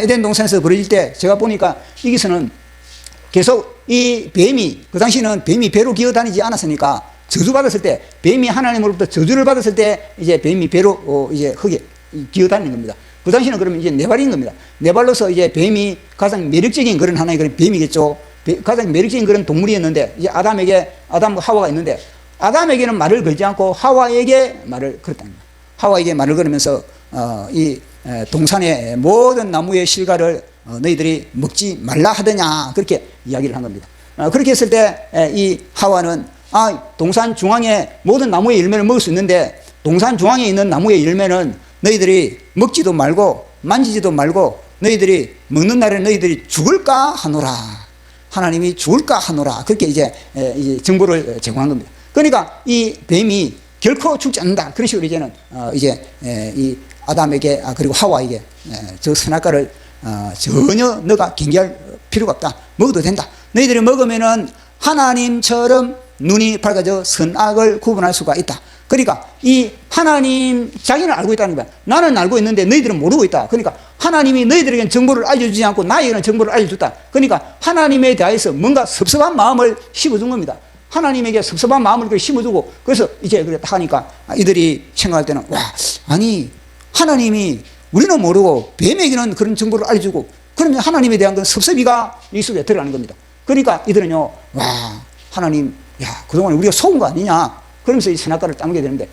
에덴 동산에서 벌어질 때 제가 보니까 여기서는 계속 이 뱀이 그 당시는 뱀이 배로 기어다니지 않았으니까 저주 받았을 때 뱀이 하나님으로부터 저주를 받았을 때 이제 뱀이 배로 어 이제 흙에 기어다니는 겁니다. 그 당시는 그러면 이제 네 발인 겁니다. 네 발로서 이제 뱀이 가장 매력적인 그런 하나의 그런 뱀이겠죠. 뱀- 가장 매력적인 그런 동물이었는데 이제 아담에게 아담과 하와가 있는데 아담에게는 말을 걸지 않고 하와에게 말을 걸었다는 거예요. 하와에게 말을 걸으면서 어, 이 에, 동산의 모든 나무의 실과를 어, 너희들이 먹지 말라 하더냐 그렇게 이야기를 한 겁니다. 어, 그렇게 했을 때 이 하와는 아 동산 중앙에 모든 나무의 열매를 먹을 수 있는데 동산 중앙에 있는 나무의 열매는 너희들이 먹지도 말고 만지지도 말고 너희들이 먹는 날에 너희들이 죽을까 하노라. 하나님이 죽을까 하노라. 그렇게 이제 정보를 제공한 겁니다. 그러니까 이 뱀이 결코 죽지 않는다. 그런 식으로 이제는 어, 이제 에, 이 아담에게 아, 그리고 하와에게 에, 저 선악과를 어, 전혀 너가 경계할 필요가 없다. 먹어도 된다. 너희들이 먹으면은 하나님처럼 눈이 밝아져 선악을 구분할 수가 있다. 그러니까 이 하나님 자기는 알고 있다는 거야. 나는 알고 있는데 너희들은 모르고 있다. 그러니까 하나님이 너희들에게는 정보를 알려주지 않고 나에게는 정보를 알려줬다. 그러니까 하나님에 대해서 뭔가 섭섭한 마음을 심어준 겁니다. 하나님에게 섭섭한 마음을 심어주고 그래서 이제 딱 하니까 이들이 생각할 때는 와 아니 하나님이 우리는 모르고 뱀에게는 그런 정보를 알려주고 그러면 하나님에 대한 그 섭섭이가 이 속에 들어가는 겁니다. 그러니까 이들은요 와 하나님 야 그동안 우리가 속은 거 아니냐 그러면서 이 선악과를 따먹게 되는데